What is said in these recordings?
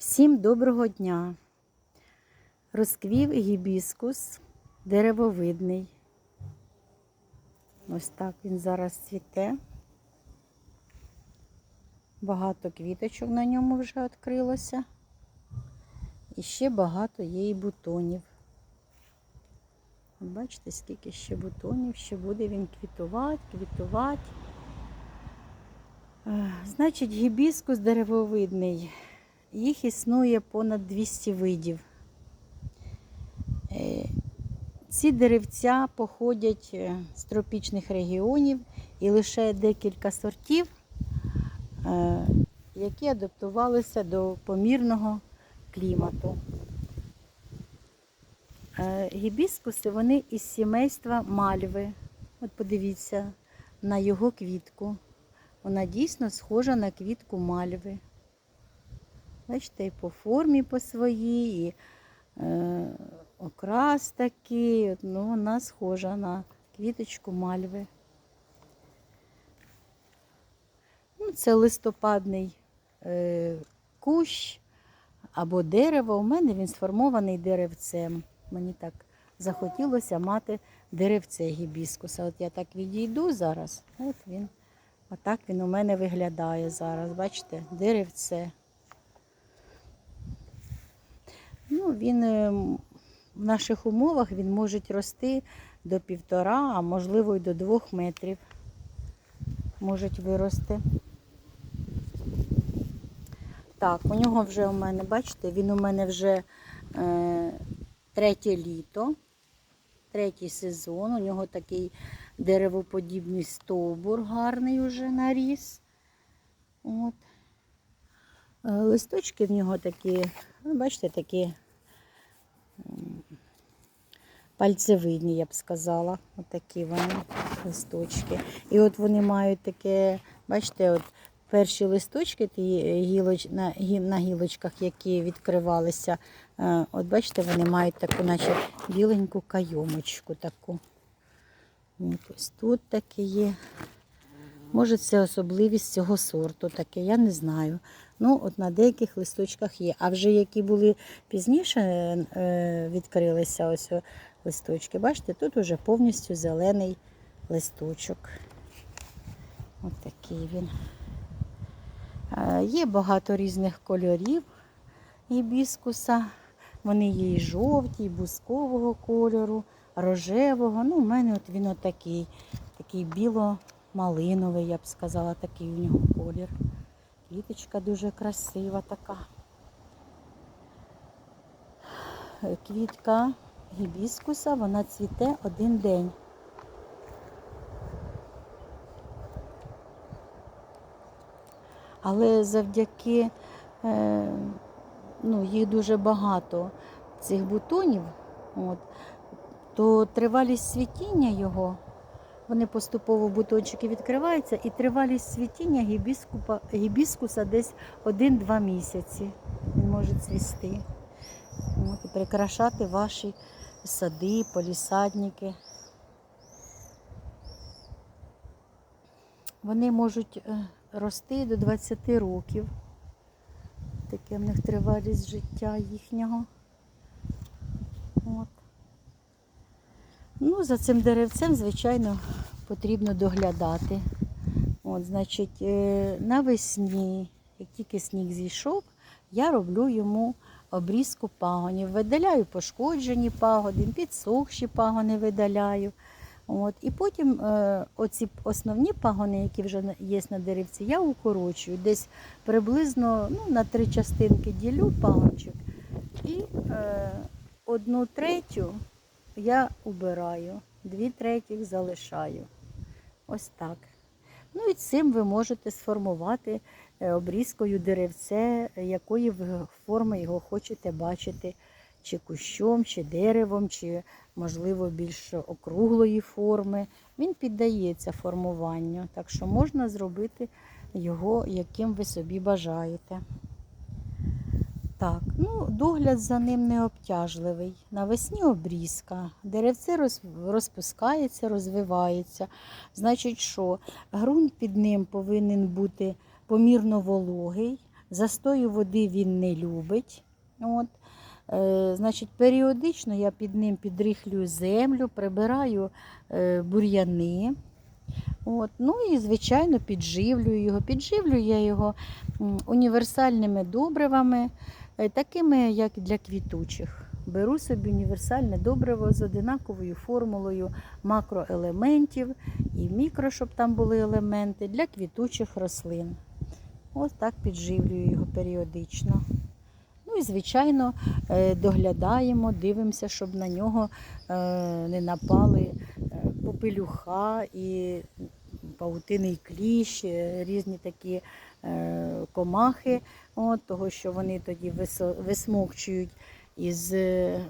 Всім доброго дня! Розквів гібіскус деревовидний. Ось так він зараз цвіте. Багато квіточок на ньому вже відкрилося. І ще багато є і бутонів. Бачите, скільки ще бутонів, ще буде він квітувати, квітувати. Е, Значить, гібіскус деревовидний. Їх існує понад 200 видів. Е, Ці деревця походять е, з тропічних регіонів і лише декілька сортів, е, які адаптувалися до помірного клімату. Гібіскуси вони із сімейства мальви. От подивіться на його квітку. Вона дійсно схожа на квітку мальви. Бачите, і по формі по своїй, і е, окрас такий, ну, вона схожа на квіточку мальви. Ну, це листопадний е, кущ або дерево. У мене він сформований деревцем. Мені так захотілося мати деревце гібіскуса. От я так відійду зараз. От він, отак він у мене виглядає зараз. Бачите, деревце. Ну, він е, в наших умовах він може рости до півтора, а можливо і до двох метрів. Можуть вирости. Так, у нього вже у мене, бачите, він у мене вже е, третє літо, третій сезон. У нього такий деревоподібний стовбур гарний вже наріс. От. Е, Листочки в нього такі, ну, бачите, такі пальцевидні, я б сказала. Отакі вони листочки. І от вони мають таке, бачите, от перші листочки ті гілоч, на, на гілочках, які відкривалися, е, от бачите, вони мають таку, наче біленьку кайомочку таку. От ось тут таке є. Може, це особливість цього сорту таке, я не знаю. Ну, от на деяких листочках є. А вже які були пізніше е, відкрилися ось листочки, бачите, тут уже повністю зелений листочок. Ось такий він. Е, Є багато різних кольорів гібіскуса. Вони є і жовті, і бускового кольору, рожевого. Ну, у мене от він отакий, такий біло-малиновий, я б сказала, такий у нього колір. Квіточка дуже красива така. Е, Квітка гібіскуса, вона цвіте один день. Але завдяки е, ну, їх дуже багато цих бутонів, от, то тривалість світіння його, вони поступово бутончики відкриваються, і тривалість світіння гібіскуса десь 1-2 місяці. Він може цвісти. І прикрашати ваші сади, полісадники. Вони можуть е, рости до 20 років. Таке в них тривалість життя їхнього. От. Ну, за цим деревцем, звичайно, потрібно доглядати. От, значить, е, навесні, як тільки сніг зійшов, я роблю йому обрізку пагонів. Видаляю пошкоджені пагони, підсохші пагони видаляю. От. І потім е, оці основні пагони, які вже є на деревці, я укорочую. Десь приблизно ну, на три частинки ділю пагончик. І е, одну третю я убираю, дві третіх залишаю. Ось так. Ну і цим ви можете сформувати е, обрізкою деревце, якої ви форми його хочете бачити, чи кущом, чи деревом, чи, можливо, більш округлої форми. Він піддається формуванню, так що можна зробити його, яким ви собі бажаєте. Так, ну, догляд за ним не обтяжливий. Навесні обрізка. Деревце розпускається, розвивається. Значить, що ґрунт під ним повинен бути помірно вологий, Застою води він не любить. От. Е, значить, періодично я під ним підрихлюю землю, прибираю е, бур'яни. От. Ну і, звичайно, підживлюю його. Підживлюю я його універсальними добривами, такими, як для квітучих. Беру собі універсальне добриво з одинаковою формулою макроелементів і мікро, щоб там були елементи для квітучих рослин. Ось так підживлюю його періодично. Ну і, звичайно, е, доглядаємо, дивимося, щоб на нього е, не напали е, попелюха і павутинний кліщ, е, різні такі е, комахи, от, того, що вони тоді висмокчують із е,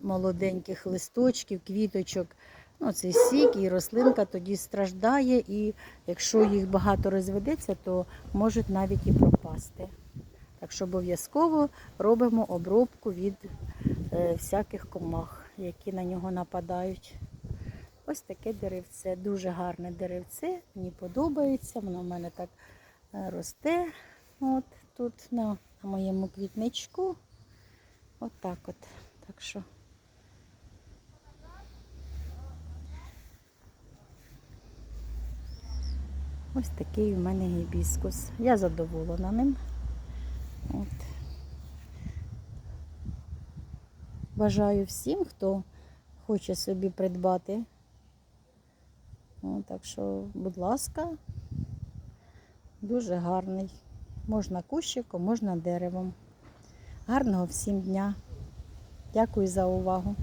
молоденьких листочків, квіточок. Ну, цей сік і рослинка тоді страждає, і якщо їх багато розведеться, то можуть навіть і пропасти. Так що обов'язково робимо обробку від е, всяких комах, які на нього нападають. Ось таке деревце, дуже гарне деревце, мені подобається, воно в мене так е, росте. От тут на, моєму квітничку. От от. Так що. Ось такий у мене гібіскус. Я задоволена ним. От. Бажаю всім, хто хоче собі придбати. От, так що, будь ласка, дуже гарний. Можна кущиком, можна деревом. Гарного всім дня. Дякую за увагу.